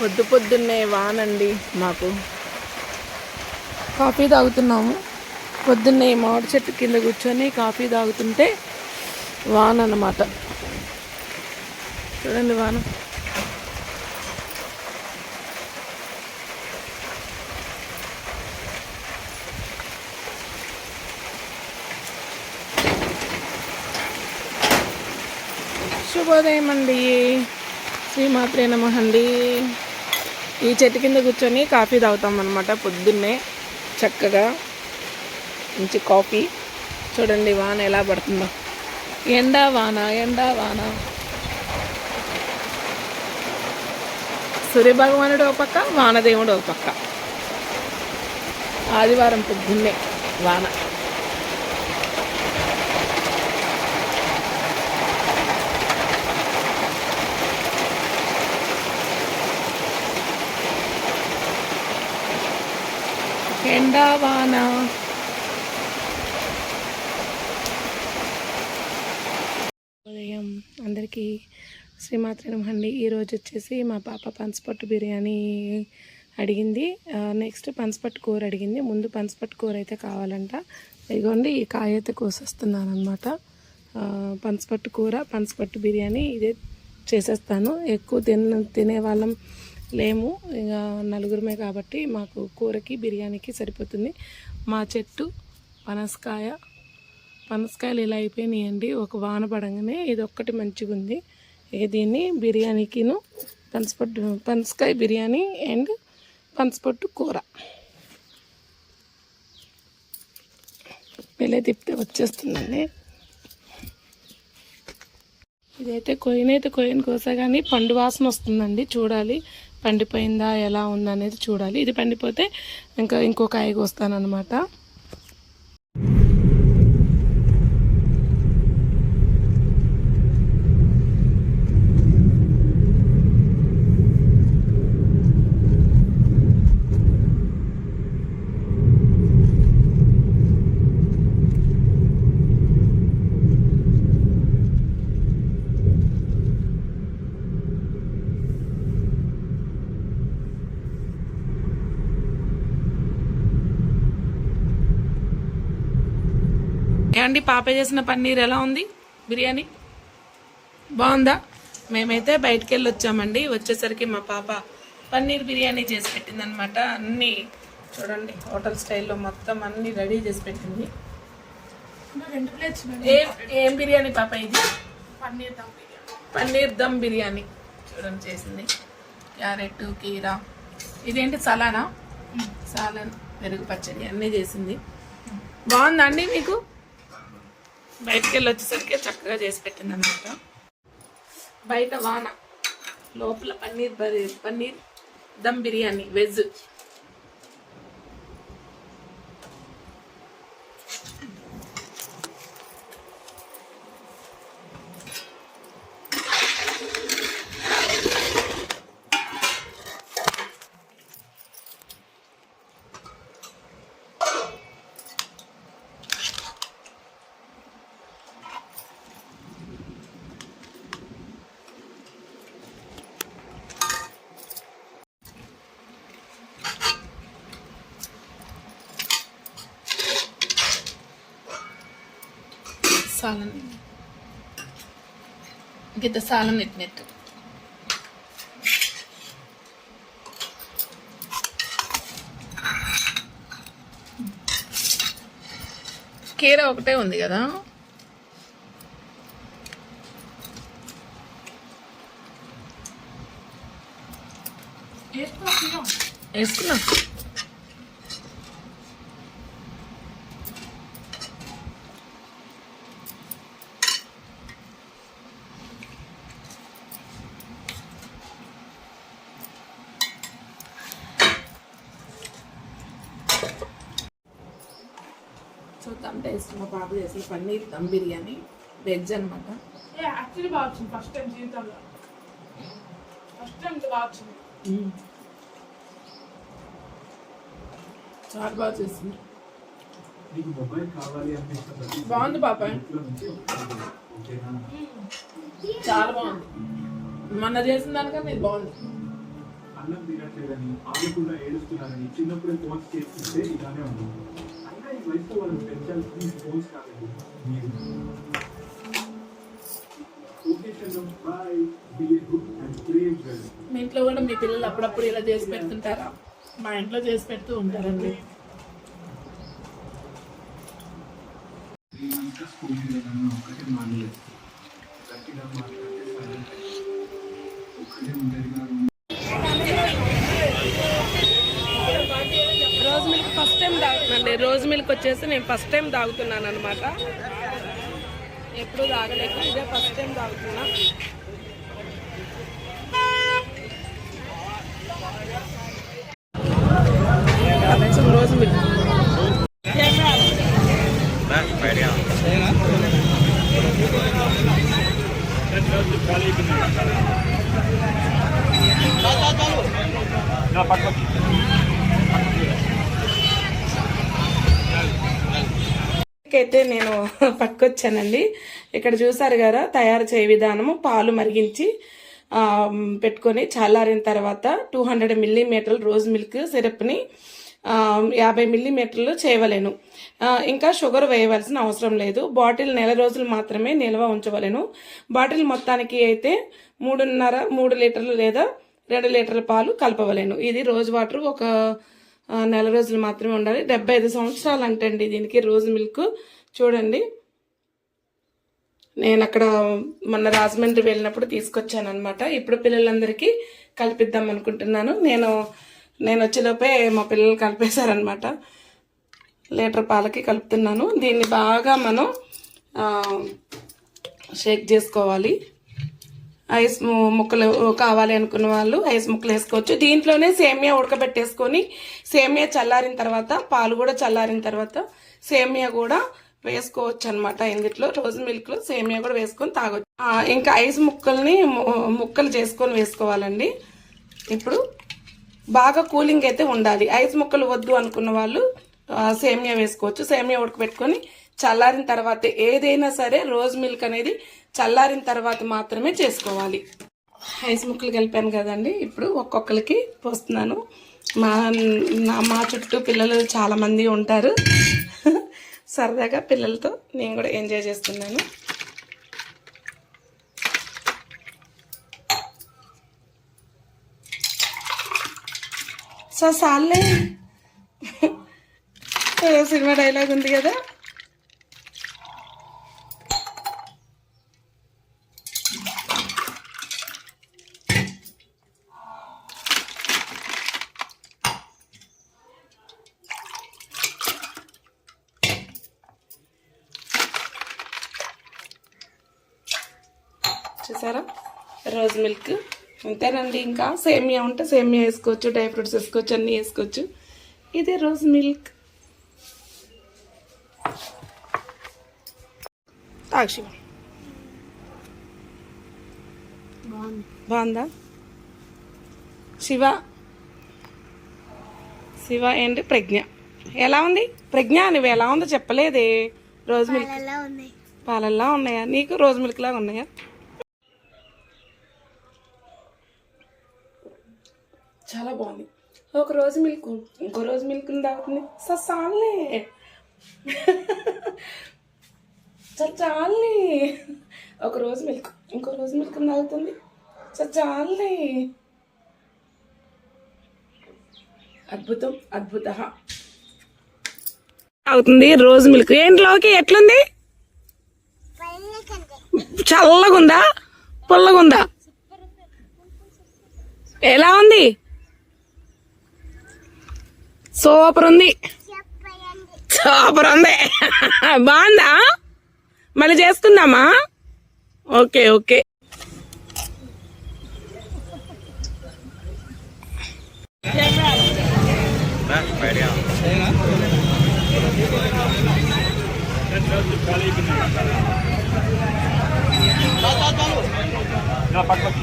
పొద్దు పొద్దున్నే వానండి మాకు. కాఫీ తాగుతున్నాము. పొద్దున్నే మామిడి చెట్టు కింద కూర్చొని కాఫీ తాగుతుంటే వాన అన్నమాట చూడండి వాన. శుభోదయం అండి శ్రీమాత్రే నమ అండి. ఈ చెట్టు కింద కూర్చొని కాఫీ తాగుతాం అనమాట పొద్దున్నే. చక్కగా మంచి కాఫీ. చూడండి వాన ఎలా పడుతుందో. ఎండా వాన ఎండా వాన. సూర్యభగవానుడు ఒక పక్క వానదేవుడు ఒక పక్క. ఆదివారం పొద్దున్నే వాన. ఎండావాన ఉదయం అందరికీ శ్రీమాత్రి నమండి ఈరోజు వచ్చేసి మా పాప పనసపట్టు బిర్యానీ అడిగింది. నెక్స్ట్ పనసపట్టు కూర అడిగింది. ముందు పనసపట్టు కూర అయితే కావాలంట. ఇదిగోండి ఈ కాయ అయితే కోసేస్తున్నాను అనమాట పనసపట్టు కూర పనసపట్టు బిర్యానీ ఇదే చేసేస్తాను. ఎక్కువ తిన తినే వాళ్ళం లేము. ఇక నలుగురమే కాబట్టి మాకు కూరకి బిర్యానీకి సరిపోతుంది. మా చెట్టు పనసకాయ పనసకాయలు ఇలా అయిపోయినాయండి. ఒక వాన పడంగానే ఇది ఒక్కటి మంచిగా ఉంది. ఇక దీన్ని? బిర్యానీకిను. పనసపొట్టు పనసకాయ బిర్యానీ అండ్ పనసపట్టు కూర. వెళ్ళే తిప్పితే వచ్చేస్తుందండి. ఇదైతే కొయ్యనైతే కొయ్యను కోసా కానీ పండు వాసన వస్తుందండి చూడాలి. పండిపోయిందా ఎలా ఉందా అనేది చూడాలి. ఇది పండిపోతే ఇంకా ఇంకో కాయ కోస్తానమాట ఏమండి పాప చేసిన పన్నీర్ ఎలా ఉంది? బిర్యానీ? బాగుందా? మేమైతే బయటికి వెళ్ళి వచ్చామండి వచ్చేసరికి మా పాప పన్నీర్ బిర్యానీ చేసి పెట్టిందనమాట అన్నీ చూడండి హోటల్ స్టైల్లో మొత్తం అన్నీ రెడీ చేసి పెట్టింది. రెండు ప్లేట్స్ ఏం ఏం బిర్యానీ పాప ఇది? పన్నీర్ దమ్ బిర్యానీ పన్నీర్ దమ్ బిర్యానీ చూడండి చేసింది. క్యారెట్ కీరా. ఇదేంటి సలానా? సాలన్ పెరుగు పచ్చడి అన్నీ చేసింది. బాగుందా అండి మీకు? బయటికి వెళ్ళి వచ్చేసరికి చక్కగా చేసి పెట్టింది అనమాట బయట వాన లోపల పన్నీర్ బరి- పన్నీర్ దమ్ బిర్యానీ వెజ్. సాలన్ గిద్ద సాలన్ ఎట్టినట్టు కీర ఒకటే ఉంది కదా? వేసుకున్నా. చూద్దాం టేస్ట్ మా పాప చేసిన పన్నీర్ దమ్ బిర్యానీ వెజ్ అనమాట యాక్చువల్లీ బాగా వచ్చింది. ఫస్ట్ టైం జీవితంలో. ఫస్ట్ టైం బాగా వచ్చింది. చాలా బాగా చేసింది. బాగుంది పాప. చాలా బాగుంది. మొన్న చేసిన దానికన్నా ఇది బాగుంది. అన్నం తినట్లేదని ఆడకుండా ఏడుస్తున్నారని చిన్నప్పుడే ఫోన్స్ చేస్తుంటే ఇలానే ఉంది. మీ ఇంట్లో కూడా మీ పిల్లలు అప్పుడప్పుడు ఇలా చేసి పెడుతుంటారా? మా ఇంట్లో చేసి పెడుతూ ఉంటారండి. ఒకటే మాట్లాడితే ఉంటుంది కాదు రోజు మిల్క్ ఫస్ట్ టైం తాగుతున్నాండి రోజు వచ్చేసి నేను ఫస్ట్ టైం తాగుతున్నాను అనమాట ఎప్పుడు తాగలేదు ఇదే ఫస్ట్ టైం తాగుతున్నా అచ్చం రోజు మిల్క్ అయితే నేను పట్టుకొచ్చానండి ఇక్కడ చూసారు కదా తయారు చేయ విధానము పాలు మరిగించి పెట్టుకొని చల్లారిన తర్వాత టూ హండ్రెడ్ మిల్లీమీటర్లు రోజ్ మిల్క్ సిరప్ని యాభై మిల్లీమీటర్లు చేయవలేను. ఇంకా షుగర్ వేయవలసిన అవసరం లేదు. బాటిల్ నెల రోజులు మాత్రమే నిల్వ ఉంచవలెను. బాటిల్ మొత్తానికి అయితే మూడున్నర మూడు లీటర్లు లేదా రెండు లీటర్ల పాలు కలపవలేను. ఇది రోజు వాటర్ ఒక నెల రోజులు మాత్రమే ఉండాలి. డెబ్బై ఐదు సంవత్సరాలు అంటండి దీనికి రోజు మిల్క్. చూడండి. నేను అక్కడ మొన్న రాజమండ్రి వెళ్ళినప్పుడు తీసుకొచ్చాను అనమాట ఇప్పుడు పిల్లలందరికీ కల్పిద్దాం అనుకుంటున్నాను. నేను నేను వచ్చేలోపే మా పిల్లలు కలిపేశారనమాట లీటర్ పాలకి కలుపుతున్నాను. దీన్ని బాగా మనం షేక్ చేసుకోవాలి. ఐస్ ము- ముక్కలు కావాలి అనుకున్న వాళ్ళు ఐస్ ముక్కలు వేసుకోవచ్చు. దీంట్లోనే సేమియా ఉడకబెట్టేసుకొని సేమియా చల్లారిన తర్వాత పాలు కూడా చల్లారిన తర్వాత సేమియా కూడా వేసుకోవచ్చు అనమాట ఇందులో రోజు మిల్క్లో సేమియా కూడా వేసుకొని తాగొచ్చు. ఇంకా ఐస్ ముక్కల్ని ముక్కలు చేసుకొని వేసుకోవాలండి. ఇప్పుడు బాగా కూలింగ్ అయితే ఉండాలి. ఐస్ ముక్కలు వద్దు అనుకున్న వాళ్ళు సేమియా వేసుకోవచ్చు. సేమియా ఉడకబెట్టుకొని చల్లారిన తర్వాత ఏదైనా సరే రోజ్ మిల్క్ అనేది చల్లారిన తర్వాత మాత్రమే చేసుకోవాలి. ఐస్ ముక్కలు కలిపాను కదండి. ఇప్పుడు ఒక్కొక్కరికి పోస్తున్నాను. మా నా- మా చుట్టూ పిల్లలు చాలామంది ఉంటారు. సరదాగా పిల్లలతో నేను కూడా ఎంజాయ్ చేస్తున్నాను. సో సార్లే సినిమా డైలాగ్ ఉంది కదా. చూసారా రోజ్ మిల్క్ అంతేనండి ఇంకా సేమియా ఉంటే సేమియా వేసుకోవచ్చు డ్రై ఫ్రూట్స్ వేసుకోవచ్చు అన్నీ వేసుకోవచ్చు. ఇది రోజ్ మిల్క్ తాక్షి బాగుందా? శివ. శివ ఏంటి? ప్రజ్ఞ. ఎలా ఉంది? ప్రజ్ఞ నువ్వు ఎలా ఉందో చెప్పలేదే. రోజ్ మిల్క్ పాలల్లా ఉన్నాయా. నీకు రోజ్ మిల్క్ లాగా ఉన్నాయా? చాలా బాగుంది. ఒక రోజు మిల్క్ ఇంకో రోజు మిల్క్ తాగుతుంది. సార్ చాలే ఒక రోజు మిల్క్ ఇంకో రోజు మిల్క్ తాగుతుంది. సార్ అద్భుతం అద్భుత. అవుతుంది రోజు మిల్క్ ఏంట్లోకి ఎట్లుంది? చల్లగుందా? పుల్లగుందా? ఎలా ఉంది? సూపర్ ఉంది సూపర్ ఉంది బాగుందా? మళ్ళీ చేసుకుందామా ఓకే ఓకే. నా పక్కకి